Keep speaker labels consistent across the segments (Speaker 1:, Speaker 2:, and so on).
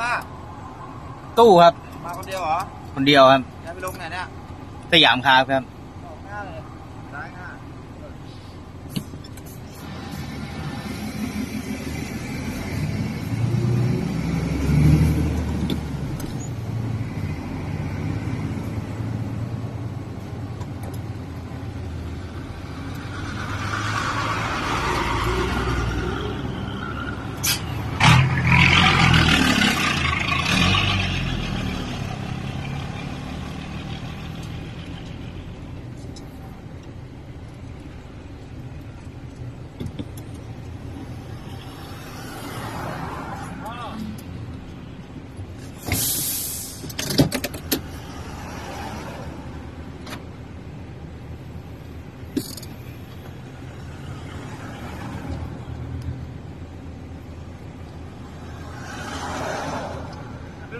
Speaker 1: มาตู้ครับ
Speaker 2: มาคนเดียวเหรอ
Speaker 1: คนเดียวครับ
Speaker 2: จะไปลงไหนเนี่ย
Speaker 1: สยามคาร์ครับ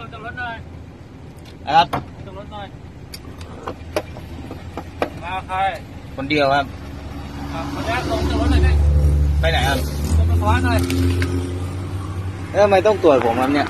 Speaker 3: ไปลงจากรถหน่อย
Speaker 1: ครับ
Speaker 3: จากรถหน่อยมาใคร
Speaker 1: คนเดียวครับ
Speaker 3: อะขออนุญาตลงจากรถหน่อยดิ
Speaker 1: ไปไหนครับ
Speaker 3: ลงมาขวาหน่อย
Speaker 1: แล้วทำไมต้องตรวจผมครับเนี่ย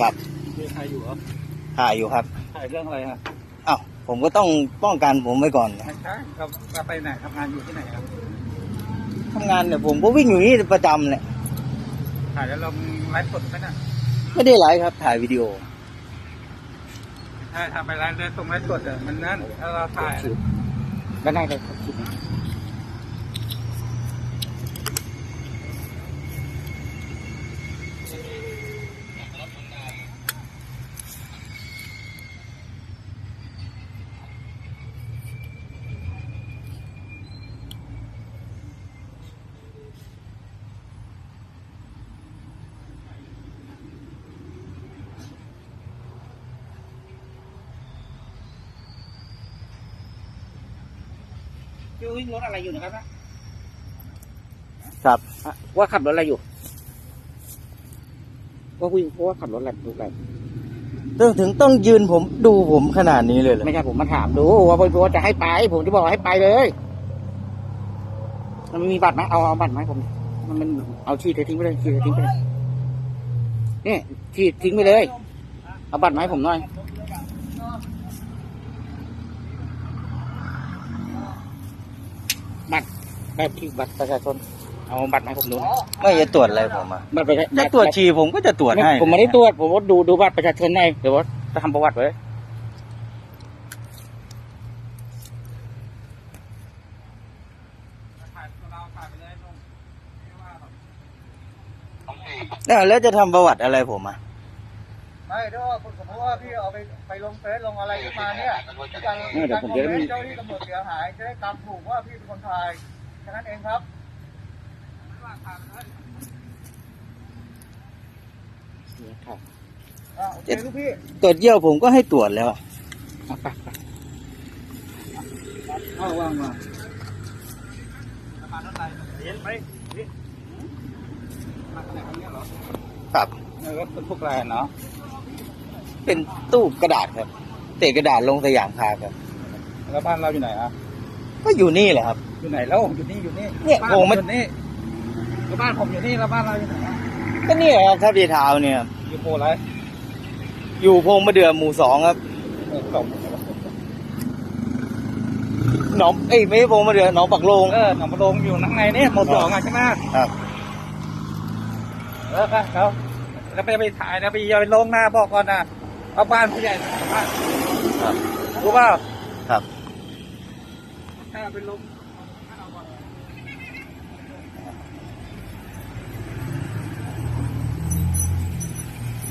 Speaker 1: ครับ
Speaker 3: มีใครอยู่เหรอ
Speaker 1: ถ่ายอยู่ครับ
Speaker 3: ถ่ายเรื่องอะไรฮะ
Speaker 1: อ้าวผมก็ต้องป้องกันผมไว้ก่อน
Speaker 3: ไม่ใช่เราเราไปไหนทำงานอยู่ที่ไหนครับ
Speaker 1: ทำงานเนี่ยผมก็วิ่งอยู่นี่ประจำเนี่ย
Speaker 3: ถ่ายแล้วลงไลฟ์สดไหมน่ะ
Speaker 1: ไม่ได้ไลฟ์ครับ ถ่ายวิดีโอ
Speaker 3: ใช่ทำไปไลฟ์เลยตรงไลฟ์สดอะมันนั่นถ้าเราถ่าย
Speaker 1: ก็ได้เล
Speaker 3: พี่วิ่งรถอะไรอยู่นะครับนะ
Speaker 1: ครับ
Speaker 3: อะว่าขับรถอะไรอยู่ ว่าวิ่งว่าขับรถอะไรดูอะไร
Speaker 1: ต้องถึงต้องยืนผมดูผมขนาดนี้เลยเหรอ
Speaker 3: ไม่ใช่ผมมาถามดูว่าว่าจะให้ไปผมจะบอกให้ไปเลย มันมีบัตรไหมเอาเอาบัตรไหมผม มันมันเอาชีดทิ้งไปเลยชีดทิ้งไปเลยนี่ชีดทิ้งไปเลย เอาบัตรไหมาให้ผมหน่อย บัตร แบบที่บัตรประชาชน เอาบัตรมาให้ผมดูหน่อย
Speaker 1: ไม่จะตรวจอะไรผมอะ
Speaker 3: บัตรประชา
Speaker 1: จะตรวจฉี่ผมก็จะตรวจให้
Speaker 3: ผมไม่ได้ตรวจผมว่าดูดูบัตรประชาชนไงเดี๋ยวว่าจะทำประวัติไว้
Speaker 1: แล้วแล้วจะทำประวัติอะไรผมอะ
Speaker 2: ไม่ถ้าว่าสมมติว่าพี่เอาไปไปลงเฟซลงอะไรขึ้นมาเนี่ยการ
Speaker 3: เออเดี๋ยวผมจะได้มี
Speaker 2: เจ้าที่ตำรวจเสียหายจะได้ตามถูกว่าพี่เป็นคนถ่ายแค่นั้นเองครับอ่าโอเคลูกพี่
Speaker 1: ตรวจเยี่ยวผมก็ให้ตรวจแล้ว
Speaker 3: เอาไปไป
Speaker 2: เอาวางมา
Speaker 1: ครับ
Speaker 3: เออก็พวกอะไรเนาะ
Speaker 1: เป็นตู้กระดาษครับเตะกระดาษลงสยามคาร์ครับ
Speaker 3: แล้วบ้านเราอยู่ไหนอะ
Speaker 1: ก็อยู่นี่แหละครับ
Speaker 3: อยู่ไหนแล้วอยู่นี่อยู่นี่
Speaker 1: เนี่ย
Speaker 3: บ้าน
Speaker 1: โอ้
Speaker 3: ผม
Speaker 1: มัน
Speaker 3: อยู่นี่แล้วบ้านผมอยู่นี่แล้วบ้านเราอยู่ไหนอะ
Speaker 1: ก็นี่แหละครับทับดีเท้าเนี่ย
Speaker 3: อยู่โพไร
Speaker 1: อยู่พงมะเดื่อหมู่สองครับ
Speaker 3: เออส่ง
Speaker 1: หนองเอ้ยไม่ใช่พงมะเดื่อหนองปักโลง
Speaker 3: เออหนองประโดงอยู่ข้างในนี่หมดสองอะใช่ไหม
Speaker 1: ครับ
Speaker 3: เออไปแล้วแล้วไปไปถ่ายนะไปอย่าไปลงหน้าบอกก่อนนะเอาบ้านผู้ใหญ่บ้านรู้เปล่า
Speaker 1: ครับ
Speaker 2: ถ้าเป็นลม